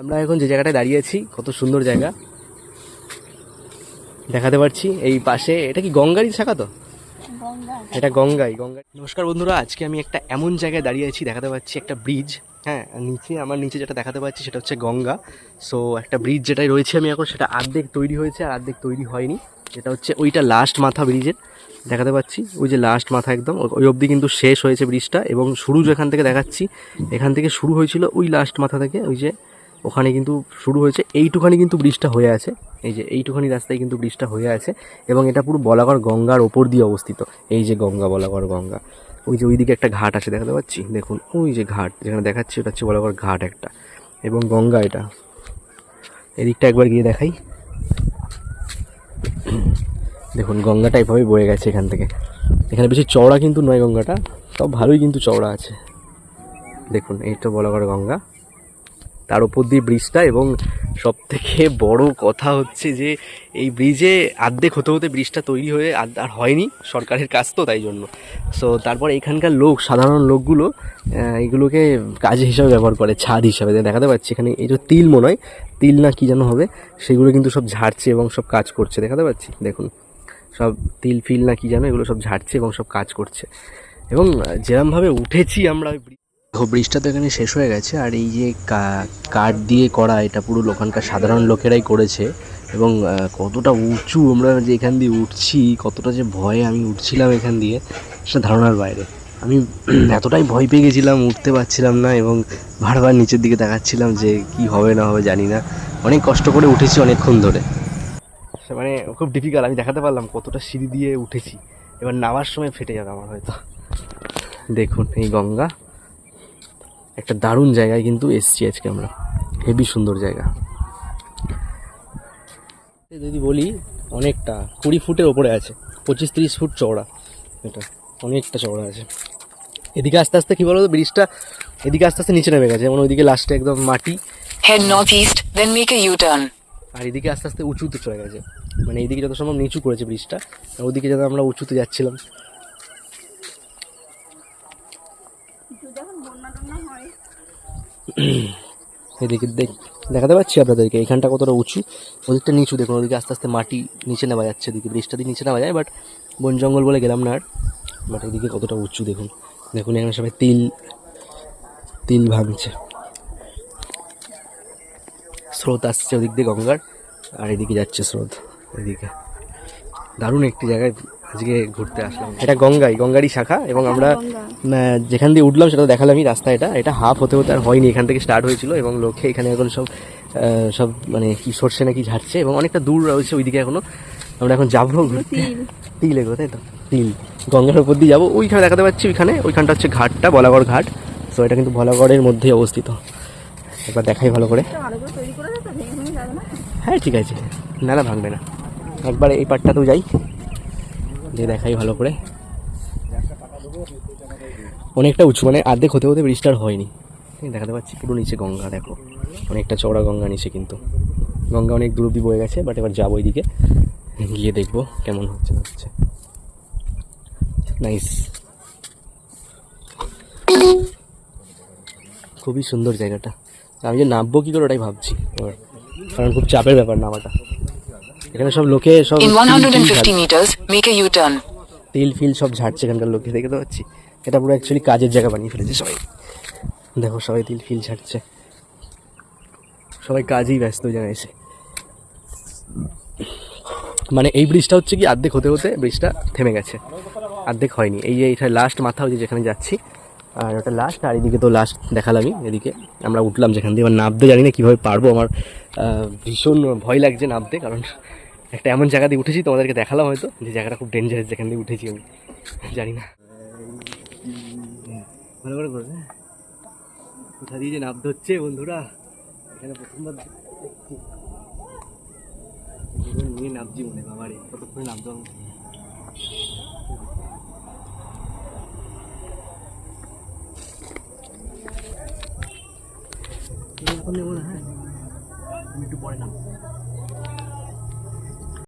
আমরা এখন যে জায়গাটায় দাঁড়িয়ে আছি কত সুন্দর জায়গা। দেখাতে পারছি এই পাশে এটা কি গঙ্গারই শাখা তো? এটা গঙ্গাই গঙ্গা নমস্কার বন্ধুরা আজকে আমি একটা এমন জায়গায় দাঁড়িয়ে আছি দেখাতে পাচ্ছি একটা ব্রিজ হ্যাঁ নিচে আমার নিচে যেটা দেখাতে পাচ্ছি সেটা হচ্ছে গঙ্গা। সো একটা ব্রিজ যেটাই রয়েছে আমি এখন সেটা আর্ধেক তৈরি হয়েছে আর আর্ধেক তৈরি হয়নি। যেটা হচ্ছে ওইটা লাস্ট মাথা ব্রিজের দেখাতে পাচ্ছি। ওই যে লাস্ট মাথা একদম ওই অবধি কিন্তু শেষ হয়েছে ব্রিজটা এবং শুরু যেখান থেকে দেখাচ্ছি। এখান থেকে শুরু হয়েছিল ওই লাস্ট মাথা থেকে ওই যে ওখানে কিন্তু শুরু হয়েছে, এইটুখানি কিন্তু ব্রিজটা হয়ে আছে। এই যে এইটুখানি রাস্তায় কিন্তু ব্রিজটা হয়ে আছে এবং এটা পুরো বলাগড় গঙ্গার ওপর দিয়ে অবস্থিত। এই যে গঙ্গা, বলাগড় গঙ্গা। ওই যে ওইদিকে একটা ঘাট আছে, দেখাতে পাচ্ছি? দেখুন, ওই যে ঘাট, যেখানে দেখাচ্ছি ওটা হচ্ছে বলাগড় ঘাট একটা। এবং গঙ্গা এটা। এদিকটা একবার গিয়ে দেখাই। দেখুন, গঙ্গাটা এভাবে বয়ে গেছে এখান থেকে। এখানে বেশি চওড়া কিন্তু নয় গঙ্গাটা সব ভালোই কিন্তু চওড়া আছে। দেখুন, এই তো বলাগড় গঙ্গা। তার উপর দিয়ে ব্রিজটা এবং সব থেকে বড় কথা হচ্ছে যে এই ব্রিজে আর্ধেক হতে হতে ব্রিজটা তৈরি হয়ে আর- হয়নি সরকারের কাজ তো তাই জন্য। সো তারপর এখানকার লোক, সাধারণ লোকগুলো এগুলোকে কাজ হিসাবে ব্যবহার করে, ছাদ হিসাবে। দেখাতে পাচ্ছি এখানে, এই যে তিল মনে হয়, তিল না কি যেন হবে, সেগুলো কিন্তু সব ঝাড়ছে এবং সব কাজ করছে। দেখাতে পাচ্ছি? দেখুন, সব তিল ফিল না কি যেন, এগুলো সব ঝাড়ছে এবং সব কাজ করছে। এবং যেরমভাবে উঠেছি আমরা ওই দেখো ব্রিজটা তো এখানে শেষ হয়ে গেছে আর এই যে কাঠ দিয়ে করা এটা পুরো ওখানকার সাধারণ লোকেরাই করেছে এবং কতটা উঁচু আমরা যে এখান দিয়ে উঠছি, কতটা যে ভয়ে আমি উঠছিলাম এখান দিয়ে, সেটা ধারণার বাইরে। আমি এতটাই ভয় পেয়ে গেছিলাম, উঠতে পারছিলাম না এবং বারবার নিচের দিকে দেখাচ্ছিলাম যে কি হবে, না হবে জানি না। অনেক কষ্ট করে উঠেছি অনেকক্ষণ ধরে। সে মানে খুব ডিফিকাল্ট আমি দেখাতে পারলাম কতটা সিঁড়ি দিয়ে উঠেছি। এবার নামার সময় ফেটে যাবে আমার হয়তো। দেখুন, এই গঙ্গা। একটা দারুণ জায়গায় কিন্তু এসছি আজকে আমরা। হেভি সুন্দর জায়গা। যদি বলি অনেকটা কুড়ি ফুটের ওপরে আছে পঁচিশ তিরিশ ফুট চওড়া। এটা অনেকটা চওড়া আছে। এদিকে আস্তে আস্তে কী বলতো ব্রিজটা এদিকে আস্তে আস্তে নিচে নেমে গেছে যেমন ওইদিকে লাস্টে একদম মাটি। Head northeast, then make a U-turn. আর এদিকে আস্তে আস্তে উঁচুতে চলে গেছে। মানে এইদিকে যত সম্ভব নিচু করেছে ব্রিজটা ওদিকে যাতে আমরা উঁচুতে যাচ্ছিলাম। এদিকে দেখ, দেখাতে পাচ্ছি আপনাদেরকে, এখানটা কতটা উঁচু, ওদিকটা নিচু, দেখুন, ওদিকে আস্তে আস্তে মাটি নিচে নেওয়া যাচ্ছে, এদিকে ব্রিজটা দিয়ে নিচে নেওয়া যায় বাট বন জঙ্গল বলে গেলাম না আর বাট এদিকে কতটা উঁচু, দেখুন। দেখুন, এখানে সবাই তিল তিল ভাঙছে। স্রোত আসছে ওদিক দিয়ে গঙ্গার, আর এদিকে যাচ্ছে স্রোত, এদিকে। দারুণ একটি জায়গায় আজকে ঘুরতে আসলাম। এটা গঙ্গাই গঙ্গারই শাখা এবং আমরা যেখান দিয়ে উঠলাম সেটা দেখালামই রাস্তা এটা। এটা হাফ হতে হতে আর হয়নি এখান থেকে স্টার্ট হয়েছিল এবং লোকে এখানে এখন সব সব মানে কি সরষে নাকি ঝাড়ছে এবং অনেকটা দূর রয়েছে ওইদিকে এখনও। আমরা এখন যাব ঘুরতে। তিল। এগুলো তাই তো? তিল। গঙ্গার উপর দিয়ে যাব। ওইখানে দেখাতে পাচ্ছি ওইখানে। ওইখানটা হচ্ছে ঘাটটা বলাগড় ঘাট। তো এটা কিন্তু বলাগড়ের মধ্যেই অবস্থিত। একবার দেখাই ভালো করে। হ্যাঁ ঠিক আছে। না না ভাঙবে না। একবার এই পাটটাতেও যাই। দিয়ে দেখাই ভালো করে। অনেকটা উঁচু মানে অর্ধেক হতে হতে ব্রিজটার হয়নি। দেখাতে পাচ্ছি পুরো নিচে গঙ্গা, দেখো। অনেকটা চওড়া গঙ্গা নিচে কিন্তু। গঙ্গা অনেক দূর অব্দি বয়ে গেছে বাট এবার যাব ওইদিকে। গিয়ে দেখব কেমন হচ্ছে না হচ্ছে। নাইস খুবই সুন্দর জায়গাটা। আমি যে নামবো কী করে ওটাই ভাবছি। কারণ খুব চাপের ব্যাপার নামাটা। এখানে সব লোকে সব In তিল feel 150 meters, make a U-turn. তিল ফিল সব ঝাড়ছে এখানকার লোকে দেখে তো পাচ্ছি। এটা পুরো অ্যাকচুয়ালি কাজের জায়গা বানিয়ে ফেলেছে সবাই। দেখো সবাই তিল ফিল ঝাড়ছে। সবাই কাজেই ব্যস্ত এসে। মানে এই ব্রিজটা হচ্ছে কি আর্ধেক হতে হতে ব্রিজটা থেমে গেছে। অর্ধেক হয়নি। এই যে এটা লাস্ট মাথা যে যেখানে যাচ্ছি। আর ওটা লাস্ট আর এদিকে তো লাস্ট দেখালামই। এদিকে আমরা উঠলাম যেখান দিয়ে। এবার নামতে জানি না কীভাবে পারব। আমার ভীষণ ভয় লাগছে নামতে কারণ একটা এমন জায়গা দিয়ে উঠেছি, তোমাদেরকে দেখালাম হয়তো, যে জায়গাটা খুব ডেঞ্জারাস যেখান দিয়ে উঠেছি আমি। জানি না। ভালো করে করবে কোথা দিয়ে যে নামতে হচ্ছে, বন্ধুরা? এখানে প্রথমবার নিয়ে নামছি মনে বাবারে, কতক্ষণে নামতে পারব? এখন নেব না হ্যাঁ। আমি একটু পরে নামবো।